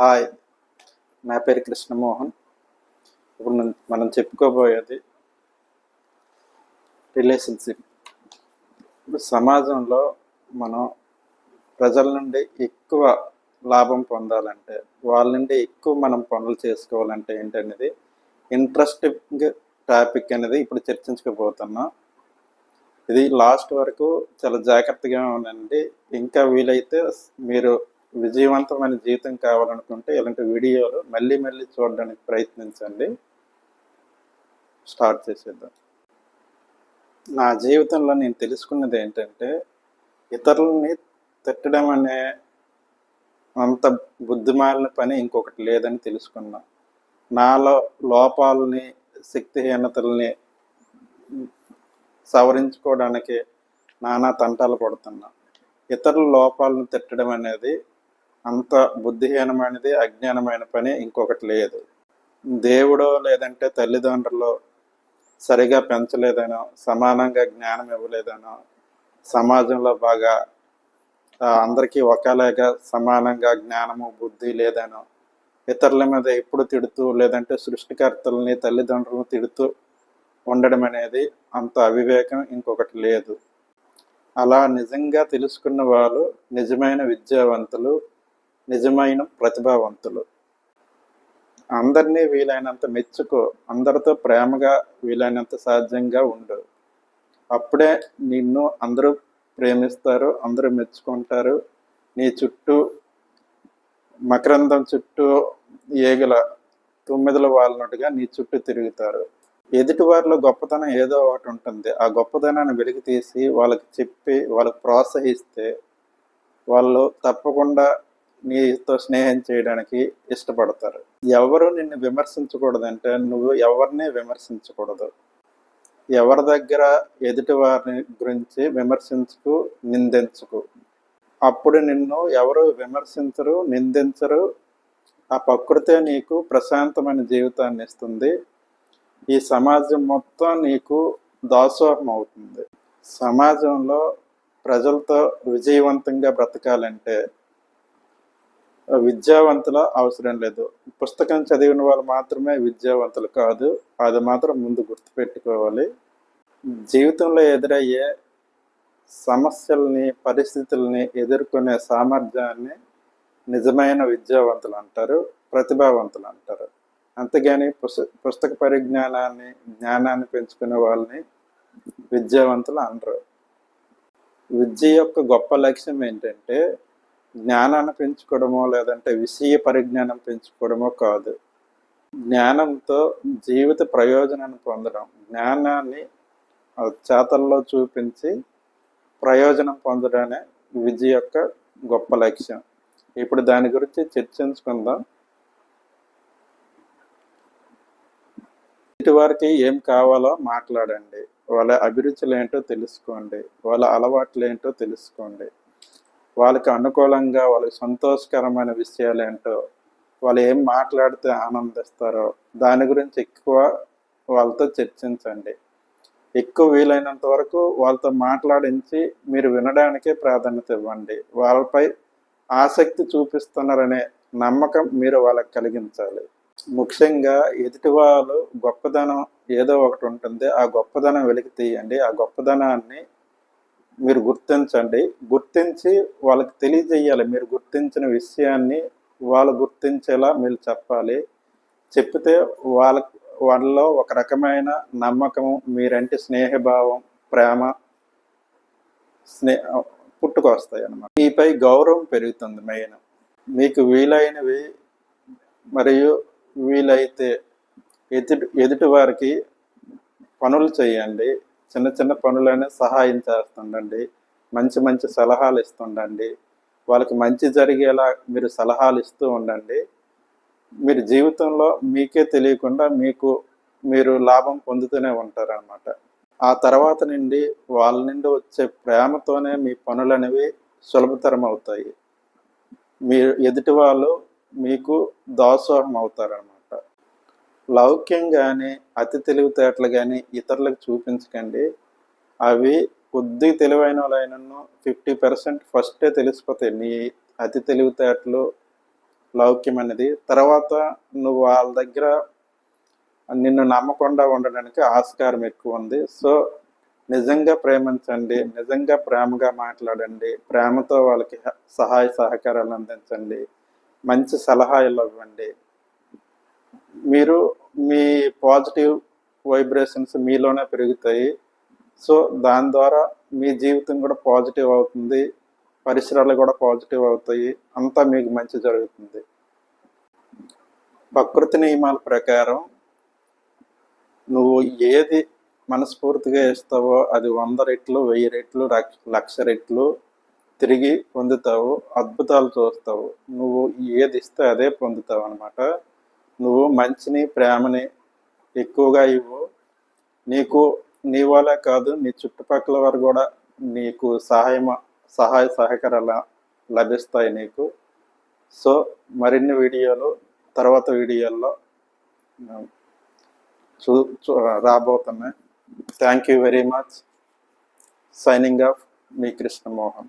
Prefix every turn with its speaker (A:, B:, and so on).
A: Hi. నా పేరు కృష్ణమోహన్. ఇప్పుడు మనం- మనం చెప్పుకోబోయేది రిలేషన్షిప్. ఇప్పుడు సమాజంలో మనం ప్రజల నుండి ఎక్కువ లాభం పొందాలంటే వాళ్ళ నుండి ఎక్కువ మనం పనులు చేసుకోవాలంటే ఏంటనేది ఇంట్రెస్టింగ్ టాపిక్ అనేది ఇప్పుడు చర్చించకపోతున్నాం. ఇది లాస్ట్ వరకు చాలా జాగ్రత్తగా ఉండండి. ఇంకా వీలైతే మీరు విజయవంతమైన జీవితం కావాలనుకుంటే ఇలాంటి వీడియోలు మళ్ళీ మళ్ళీ చూడడానికి ప్రయత్నించండి. స్టార్ట్ చేసేద్దాం. నా జీవితంలో నేను తెలుసుకున్నది ఏంటంటే ఇతరులని తిట్టడం అనే అంత బుద్ధిమాలిన పని ఇంకొకటి లేదని తెలుసుకున్నా. నాలో లోపాలని శక్తిహీనతల్ని సవరించుకోవడానికి నానా తంటాలు పడుతున్నా. ఇతరుల లోపాలను తిట్టడం అనేది అంత బుద్ధిహీనమైనది అజ్ఞానమైన పని ఇంకొకటి లేదు. దేవుడో లేదంటే తల్లిదండ్రులు సరిగా పెంచలేదనో సమానంగా జ్ఞానం ఇవ్వలేదనో సమాజంలో బాగా అందరికీ ఒకలాగా సమానంగా జ్ఞానము బుద్ధి లేదనో ఇతరుల మీద ఎప్పుడు తిడుతూ లేదంటే సృష్టికర్తలని తల్లిదండ్రులను తిడుతూ ఉండడం అనేది అంత అవివేకం ఇంకొకటి లేదు. అలా నిజంగా తెలుసుకున్న వాళ్ళు నిజమైన విద్యావంతులు నిజమైన ప్రతిభావంతులు. అందరినీ వీలైనంత మెచ్చుకో అందరితో ప్రేమగా వీలైనంత సాధ్యంగా ఉండు. అప్పుడే నిన్ను అందరూ ప్రేమిస్తారు అందరూ మెచ్చుకుంటారు. నీ చుట్టూ మకరందం చుట్టూ ఏగల తొమ్మిదిల వాళ్ళనట్టుగా నీ చుట్టూ తిరుగుతారు. ఎదుటి వారిలో గొప్పతనం ఏదో ఒకటి ఉంటుంది. ఆ గొప్పతనాన్ని వెలికి తీసి వాళ్ళకి చెప్పి వాళ్ళకి ప్రోత్సహిస్తే వాళ్ళు తప్పకుండా నీతో స్నేహం చేయడానికి ఇష్టపడతారు. ఎవరు నిన్ను విమర్శించకూడదంటే నువ్వు ఎవరిని విమర్శించకూడదు. ఎవరి దగ్గర ఎదుటి వారిని గురించి విమర్శించుకు నిందించుకు. అప్పుడు నిన్ను ఎవరు విమర్శించరు నిందించరు. ఆ ప్రకృతే నీకు ప్రశాంతమైన జీవితాన్ని ఇస్తుంది. ఈ సమాజం మొత్తం నీకు దాసోహం అవుతుంది. సమాజంలో ప్రజలతో విజయవంతంగా బ్రతకాలంటే విద్యావంతుల అవసరం లేదు. పుస్తకం చదివిన వాళ్ళు మాత్రమే విద్యావంతులు కాదు. అది మాత్రం ముందు గుర్తుపెట్టుకోవాలి. జీవితంలో ఎదురయ్యే సమస్యల్ని పరిస్థితుల్ని ఎదుర్కొనే సామర్థ్యాన్ని నిజమైన విద్యావంతులు అంటారు ప్రతిభావంతులు అంటారు. అంతేగాని పుస్త పుస్తక పరిజ్ఞానాన్ని జ్ఞానాన్ని పెంచుకునే వాళ్ళని విద్యావంతులు అనరు. విద్య యొక్క గొప్ప లక్ష్యం ఏంటంటే జ్ఞానాన్ని పెంచుకోవడమో లేదంటే విషయ పరిజ్ఞానం పెంచుకోవడమో కాదు. జ్ఞానంతో జీవిత ప్రయోజనాన్ని పొందడం. జ్ఞానాన్ని చేతల్లో చూపించి ప్రయోజనం పొందడమే విద్య యొక్క గొప్ప లక్ష్యం. ఇప్పుడు దాని గురించి చర్చించుకుందాం. ఇటువారికి ఏం కావాలో మాట్లాడండి. వాళ్ళ అభిరుచులు ఏంటో తెలుసుకోండి. వాళ్ళ అలవాట్లు ఏంటో తెలుసుకోండి. వాళ్ళకి అనుకూలంగా వాళ్ళకి సంతోషకరమైన విషయాలు ఏంటో వాళ్ళు ఏం మాట్లాడితే ఆనందిస్తారో దాని గురించి ఎక్కువ వాళ్ళతో చర్చించండి. ఎక్కువ వీలైనంత వరకు వాళ్ళతో మాట్లాడించి మీరు వినడానికే ప్రాధాన్యత ఇవ్వండి. వాళ్ళపై ఆసక్తి చూపిస్తున్నారనే నమ్మకం మీరు వాళ్ళకి కలిగించాలి. ముఖ్యంగా ఎదుటి వాళ్ళు గొప్పదనం ఏదో ఒకటి ఉంటుంది. ఆ గొప్పదనం వెలికి తీయండి. ఆ గొప్పదనాన్ని మీరు గుర్తించండి. గుర్తించి వాళ్ళకి తెలియజేయాలి. మీరు గుర్తించిన విషయాన్ని వాళ్ళు గుర్తించేలా మీరు చెప్పాలి. చెప్తే వాళ్ళ వాళ్ళలో ఒక రకమైన నమ్మకం మీరంటే స్నేహభావం ప్రేమ స్నేహ పుట్టుకొస్తాయి అన్నమాట మీపై గౌరవం పెరుగుతుంది మెయిన్. మీకు వీలైనవి మరియు వీలైతే ఎదుటి ఎదుటి వారికి పనులు చేయండి. చిన్న చిన్న పనులనే సహాయం చేస్తుండండి. మంచి మంచి సలహాలు ఇస్తుండండి. వాళ్ళకి మంచి జరిగేలా మీరు సలహాలు ఇస్తూ ఉండండి. మీరు జీవితంలో మీకే తెలియకుండా మీకు మీరు లాభం పొందుతూనే ఉంటారన్నమాట. ఆ తర్వాత నుండి వాళ్ళ నుండి వచ్చే ప్రేమతోనే మీ పనులు అనేవి సులభతరం అవుతాయి మీరు ఎదుటి వాళ్ళు మీకు దాసోహం అవుతారన్నమాట లౌక్యం కానీ అతి తెలివితేటలు కానీ ఇతరులకు చూపించకండి. అవి కొద్ది తెలివైన వాళ్ళైనను ఫిఫ్టీ పర్సెంట్ ఫస్టే తెలిసిపోతాయి. నీ అతి తెలివితేటలు లౌక్యం అనేది. తర్వాత నువ్వు వాళ్ళ దగ్గర నిన్ను నమ్మకుండా ఉండడానికి ఆస్కారం ఎక్కువ ఉంది. సో నిజంగా ప్రేమించండి. నిజంగా ప్రేమగా మాట్లాడండి. ప్రేమతో వాళ్ళకి సహాయ సహకారాలు అందించండి. మంచి సలహాలు ఇవ్వండి. మీరు మీ పాజిటివ్ వైబ్రేషన్స్ మీలోనే పెరుగుతాయి. సో దాని ద్వారా మీ జీవితం కూడా పాజిటివ్ అవుతుంది. పరిసరాలు కూడా పాజిటివ్ అవుతాయి. అంతా మీకు మంచి జరుగుతుంది. ప్రకృతి నియమాల ప్రకారం నువ్వు ఏది మనస్ఫూర్తిగా ఇస్తావో అది వంద రెట్లు వెయ్యి రెట్లు లక్ష- లక్ష రెట్లు తిరిగి పొందుతావు. అద్భుతాలు చూస్తావు. నువ్వు ఏది ఇస్తే అదే పొందుతావు అనమాట నువ్వు మంచిని ప్రేమని ఎక్కువగా ఇవ్వు. నీకు నీ వల్ల కాదు నీ చుట్టుపక్కల వారు కూడా నీకు సహాయం సహాయ సహకారాలు లభిస్తాయి నీకు. సో మరిన్ని వీడియోలు తర్వాత వీడియోల్లో చూ చూ- రాబోతున్నాయి thank you very much signing off me Krishnamohan.